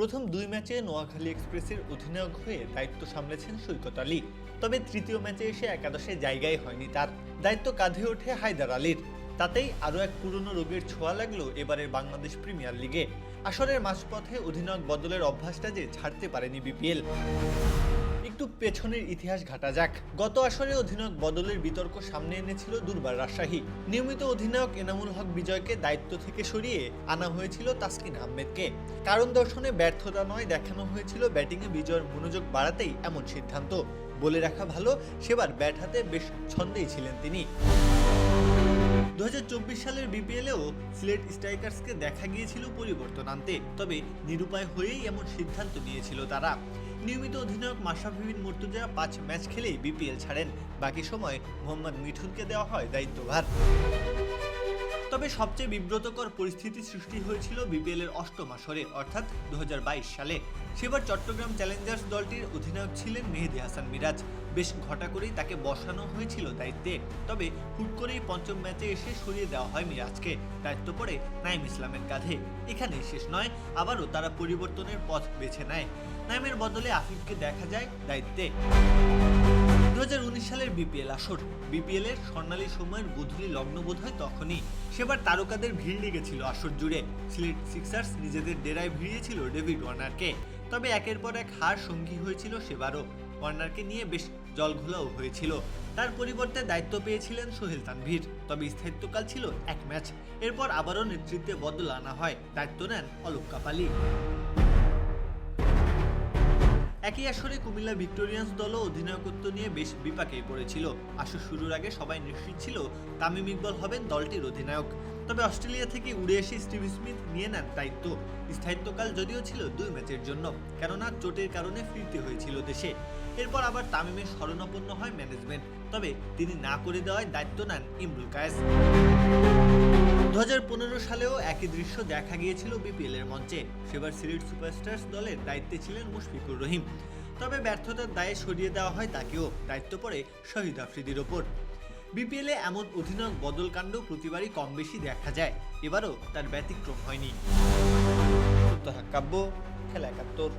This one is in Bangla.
প্রথম দুই ম্যাচে নোয়াখালী এক্সপ্রেসের অধিনায়ক হয়ে দায়িত্ব সামলেছেন সৈকত আলী। তবে তৃতীয় ম্যাচে এসে একাদশে জায়গায় হয়নি তার। দায়িত্ব কাঁধে ওঠে হায়দার আলীর। তাতেই আরও এক পুরনো রোগের ছোঁয়া লাগল এবারের বাংলাদেশ প্রিমিয়ার লিগে। আসরের মাঝপথে অধিনায়ক বদলের অভ্যাসটা যে ছাড়তে পারেনি বিপিএল। একটু পেছনের ইতিহাস ঘাটা যাক। গত আসরে অধিনায়ক বদলের বিতর্ক সামনে এনেছিল দুর্বার রাজশাহী। নিয়মিত অধিনায়ক এনামুল হক বিজয়কে দায়িত্ব থেকে সরিয়ে আনা হয়েছিল তাসকিন আহমেদকে। কারণ দর্শনে ব্যর্থতা নয়, দেখানো হয়েছিল ব্যাটিংয়ে বিজয়ের মনোযোগ বাড়াতেই এমন সিদ্ধান্ত। বলে রাখা ভালো, সেবার ব্যাট হাতে বেশ ছন্দেই ছিলেন তিনি। দু হাজার চব্বিশ সালের বিপিএলেও সিলেট স্ট্রাইকার্সকে দেখা গিয়েছিল পরিবর্তন আনতে। তবে নিরুপায় হয়েই এমন সিদ্ধান্ত নিয়েছিল তারা। নিয়মিত অধিনায়ক মাশরাফি বিন মুর্তজা পাঁচ ম্যাচ খেলেই বিপিএল ছাড়েন। বাকি সময় মোহাম্মদ মিঠুনকে দেওয়া হয় দায়িত্বভার। তবে সবচেয়ে বিব্রতকর পরিস্থিতি সৃষ্টি হয়েছিল বিপিএল এর অষ্টম আসরে, অর্থাৎ দু হাজার বাইশ সালে। সেবার চট্টগ্রাম চ্যালেঞ্জার্স দলটির অধিনায়ক ছিলেন মেহেদি হাসান মিরাজ। বেশ ঘটা করেই তাকে বসানো হয়েছিল দায়িত্বে। তবে হুট করেই পঞ্চম ম্যাচে এসে সরিয়ে দেওয়া হয় মিরাজকে। দায়িত্ব পড়ে নাইম ইসলামের কাঁধে। এখানেই শেষ নয়, আবারও তারা পরিবর্তনের পথ বেছে নেয়। নাইমের বদলে আফিফকে দেখা যায় দায়িত্বে। দু বিপিএল আসর। বিপিএল এর স্বর্ণালী সময়ের গধূলি লগ্ন বোধ হয় তখনই। সেবার তারকাদের ভিড় লেগেছিল আসর জুড়ে। সিলেট সিক্সার্স নিজেদের ডেরায় ভিড়িয়েছিল ডেভিড ওয়ার্নারকে। তবে একের পর এক হার সঙ্গী হয়েছিল সেবারও। ওয়ার্নারকে নিয়ে বেশ জলঘোলাও হয়েছিল। তার পরিবর্তে দায়িত্ব পেয়েছিলেন সোহেল তানভীর। তবে স্থায়িত্বকাল ছিল এক ম্যাচ। এরপর আবারও নেতৃত্বে বদল আনা হয়। দায়িত্ব নেন অলোক কাপালি। একই আসরে কুমিল্লা ভিক্টোরিয়ান্স দলও অধিনায়কত্ব নিয়ে বেশ বিপাকে পড়েছিল। আসর শুরুর আগে সবাই নিশ্চিত ছিল তামিম ইকবল হবেন দলটির অধিনায়ক। তবে অস্ট্রেলিয়া থেকে উড়ে এসে স্টিভ স্মিথ নিয়ে নেন দায়িত্ব। স্থায়িত্বকাল যদিও ছিল দুই ম্যাচের জন্য, কেননা চোটের কারণে ফিরতে হয়েছিল দেশে। এরপর আবার তামিমের শরণাপন্ন হয় ম্যানেজমেন্ট। তবে তিনি না করে দেওয়ায় দায়িত্ব নেন ইমরুল কায়েস। দু হাজার পনেরো সালেও একই দৃশ্য দেখা গিয়েছিল বিপিএল এর মঞ্চে। সেবার সিলেট সুপারস্টার্স দলের দায়িত্বে ছিলেন মুশফিকুর রহিম। তবে ব্যর্থতার দায়ে সরিয়ে দেওয়া হয় তাকেও, দায়িত্ব পড়ে শহীদ আফ্রিদির ওপর। বিপিএলে এমন অধিনায়ক বদলকাণ্ড প্রতিবারই কম বেশি দেখা যায়। এবারও তার ব্যতিক্রম হয়নি। কাব্য, খেলা একাত্তর।